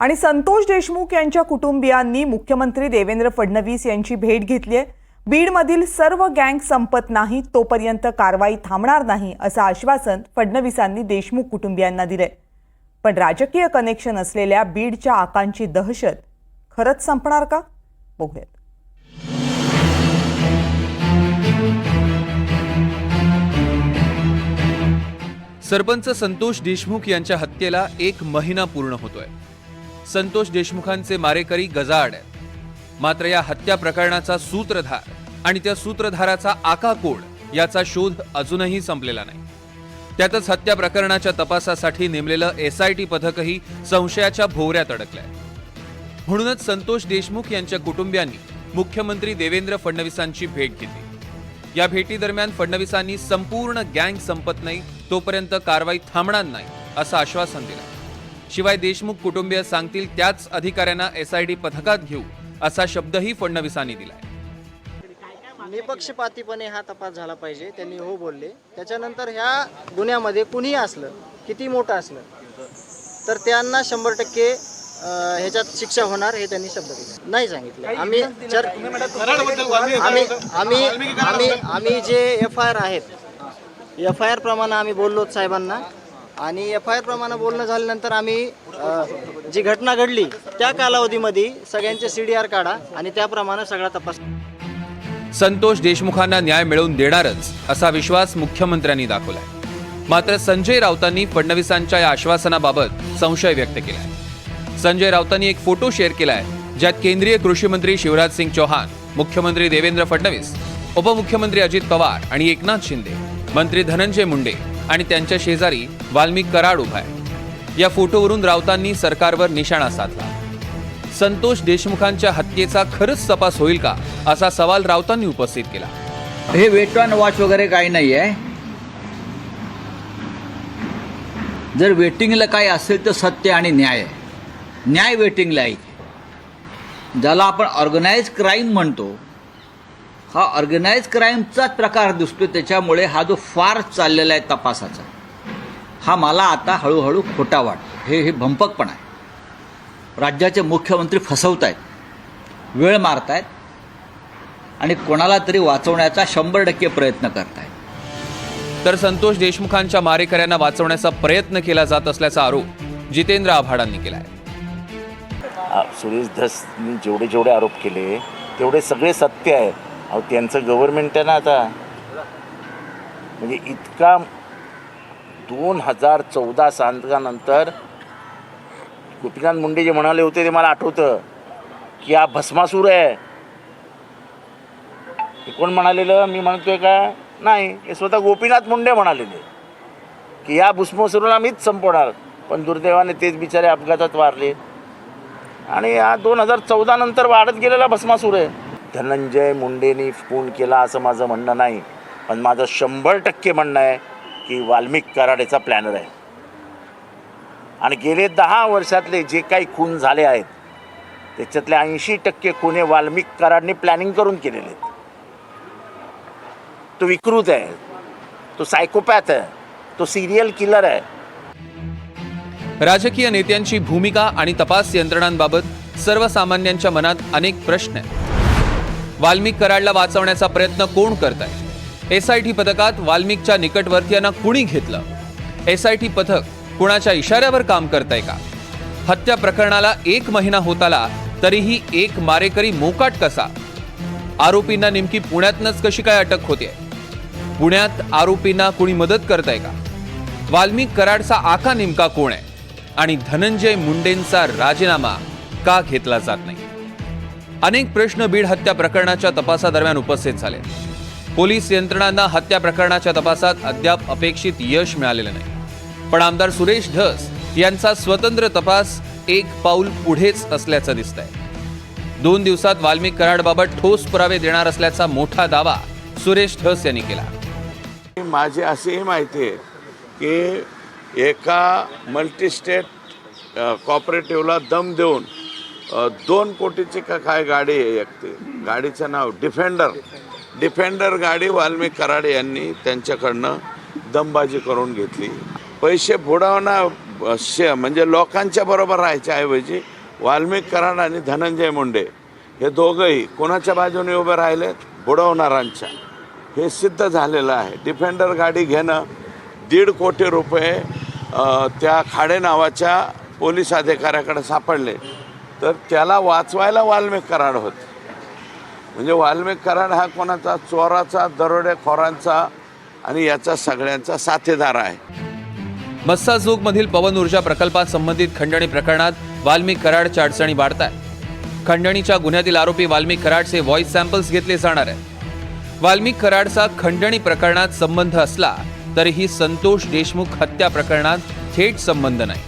आणि संतोष देशमुख यांच्या कुटुंबियांनी मुख्यमंत्री देवेंद्र फडणवीस यांची भेट घेतली आहे. बीडमधील सर्व गँग संपत नाही तोपर्यंत कारवाई थांबणार नाही असं आश्वासन फडणवीसांनी देशमुख कुटुंबियांना दिलंय. पण राजकीय कनेक्शन असलेल्या बीडच्या आकांची दहशत खरंच संपणार का? बघूयात. सरपंच संतोष देशमुख यांच्या हत्येला एक महिना पूर्ण होतोय. संतोष देशमुखांचे मारेकरी गजाआड. मात्र या हत्या प्रकरणाचा सूत्रधार आणि त्या सूत्रधाराचा आका कोण याचा शोध अजूनही संपलेला नाही. त्यातच हत्या प्रकरणाच्या तपासासाठी नेमलेलं एसआयटी पथकही संशयाच्या भोवऱ्यात अडकलंय म्हणूनच संतोष देशमुख यांच्या कुटुंबियांनी मुख्यमंत्री देवेंद्र फडणवीसांची भेट घेतली. या भेटीदरम्यान फडणवीसांनी संपूर्ण गँग संपत नाही तोपर्यंत कारवाई थांबणार नाही असं आश्वासन दिलं. शिवाय देशमुख कुटुंबीय सांगतील त्याच अधिकाऱ्यांना एसआयडी पथकात घेऊ असा शब्दही फडणवीसांनी दिलाय. निपक्षपातीपणे हा तपास झाला पाहिजे त्यांनी हो बोलले. त्याच्यानंतर ह्या गुन्ह्यामध्ये कुणीही असलं किती मोठं असलं तर त्यांना शंभर टक्के ह्याच्यात शिक्षा होणार हे त्यांनी शब्द दिले. नाही सांगितले. आम्ही चर आम्ही आम्ही आम्ही आम्ही जे एफ आय आर आहेत एफ आय आर प्रमाणे आम्ही बोललो साहेबांना. आणि एफ आय आरप्रमाणे बोलणं झाल्यानंतर आम्ही जी घटना घडली त्या कालावधीमध्ये सगळ्यांचे सी डी आर काढा आणि त्याप्रमाणे सगळा तपास संतोष देशमुखांना न्याय मिळवून देणारच असा विश्वास मुख्यमंत्र्यांनी दाखवलाय. मात्र संजय राऊतांनी फडणवीसांच्या या आश्वासनाबाबत संशय व्यक्त केलाय. संजय राऊतांनी एक फोटो शेअर केलाय ज्यात केंद्रीय कृषी मंत्री शिवराज सिंग चौहान मुख्यमंत्री देवेंद्र फडणवीस उपमुख्यमंत्री अजित पवार आणि एकनाथ शिंदे मंत्री धनंजय मुंडे आणि त्यांच्या शेजारी वाल्मिक कराड उभा आहे. या फोटोवरून राऊतांनी सरकारवर निशाणा साधला. संतोष देशमुखांच्या हत्येचा खरंच तपास होईल का असा सवाल राऊतांनी उपस्थित केला. हे वेट अँड वॉच वगैरे काही नाही आहे जर वेटिंगला काही असेल तर सत्य आणि न्याय. न्याय वेटिंगला आहे. ज्याला आपण ऑर्गनाईज क्राईम म्हणतो हा ऑर्गनाईज क्राईमचाच प्रकार दिसतो त्याच्यामुळे हा जो फार चाललेला आहे तपासाचा हा मला आता हळूहळू खोटा वाटतो. हे हे भंपकपण आहे. राज्याचे मुख्यमंत्री फसवत आहेत वेळ मारतायत. आणि कोणाला तरी वाचवण्याचा शंभर टक्के प्रयत्न करतायत. तर संतोष देशमुखांच्या मारेकऱ्यांना वाचवण्याचा प्रयत्न केला जात असल्याचा आरोप जितेंद्र आव्हाडांनी केलाय. आ- सुरेश धसनी जेवढे जेवढे आरोप केले तेवढे सगळे सत्य आहे अहो त्यांचं गव्हर्नमेंट आहे ना आता. म्हणजे इतका दोन हजार चौदा सालानंतर गोपीनाथ मुंडे जे म्हणाले होते ते मला आठवतं की हा भस्मासूर आहे. हे कोण म्हणालेलं? मी म्हणतोय का? नाही हे स्वतः गोपीनाथ मुंडे म्हणालेले की या भस्मासुराला मीच संपवणार. पण दुर्दैवाने तेच बिचारे अपघातात वारले. आणि हा दोन हजार चौदा नंतर वाढत गेलेला भस्मासूर आहे. धनंजय मुंडेनी फोन केला असं माझं म्हणणं नाही पण माझं शंभर टक्के म्हणणं आहे की वाल्मिक कराडेचा प्लॅनर आहे. आणि गेले दहा वर्षातले जे काही खून झाले आहेत त्याच्यातले ऐंशी टक्के खुने वाल्मिक कराडने प्लॅनिंग करून केलेले आहेत. तो विकृत आहे तो सायकोपॅथ आहे तो सिरियल किलर आहे. राजकीय नेत्यांची भूमिका आणि तपास यंत्रणांबाबत सर्वसामान्यांच्या मनात अनेक प्रश्न आहेत. वाल्मिक कराडला वाचवण्याचा प्रयत्न कोण करत आहे एस आय टी पथकात वाल्मिकच्या निकटवर्तीयांना कुणी घेतलं? एस आय टी पथक कुणाच्या इशाऱ्यावर काम करताय का? हत्या प्रकरणाला एक महिना होत आला तरीही एक मारेकरी मोकाट कसा? आरोपींना नेमकी पुण्यातनच कशी काय अटक होते पुण्यात आरोपींना कुणी मदत करत आहे का? वाल्मिक कराडचा आका नेमका कोण आहे? आणि धनंजय मुंडेंचा राजीनामा का घेतला जात नाही? अनेक प्रश्न बीड हत्या प्रकरणाच्या तपासादरम्यान उपस्थित झाले. पोलीस यंत्रणांना हत्या प्रकरणाच्या तपासात अद्याप अपेक्षित यश मिळालेलं नाही. पण आमदार सुरेश धस यांचा स्वतंत्र तपास एक पाऊल पुढेच असल्याचं दिसतंय. दोन दिवसात वाल्मिक कराडबाबत ठोस पुरावे देणार असल्याचा मोठा दावा सुरेश धस यांनी केला. माझी असेही माहिती आहे की एका मल्टीस्टेट कॉपरेटिव्हला दम देऊन दोन कोटीची का काय गाडी आहे एक ते? गाडीचं नाव डिफेंडर. डिफेंडर गाडी वाल्मिक कराडे यांनी त्यांच्याकडनं दमबाजी करून घेतली. पैसे बुडवणं शे म्हणजे लोकांच्या बरोबर राहायच्या ऐवजी वाल्मिक कराड आणि धनंजय मुंडे हे दोघंही कोणाच्या बाजूने उभे राहिलेत बुडवणारांच्या हे सिद्ध झालेलं आहे. डिफेंडर गाडी घेणं दीड कोटी रुपये त्या खाडे नावाच्या पोलीस अधिकाऱ्याकडे सापडले. तर त्याला वाचवायला वाल्मिक कराड होते. म्हणजे वाल्मिक कराड हा कोणाचा चोराचा दरोडेखोरांचा आणि याचा सगळ्यांचा साथीदार आहे. मधील पवन ऊर्जा प्रकल्पासंबंधित खंडणी प्रकरणात वाल्मिक कराडच्या अडचणी वाढत आहे खंडणीच्या गुन्ह्यातील आरोपी वाल्मिक कराडचे व्हॉइस सॅम्पल्स घेतले जाणार आहेत. वाल्मिक कराडचा खंडणी प्रकरणात संबंध असला तरीही संतोष देशमुख हत्या प्रकरणात थेट संबंध नाही.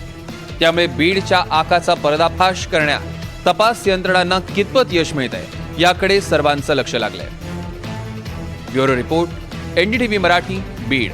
त्यामुळे बीडच्या आकाचा पर्दाफाश करण्यात तपास यंत्रणांना कितपत यश मिळत आहे याकडे सर्वांचं लक्ष लागलंय. Bureau report NDTV Marathi Beed.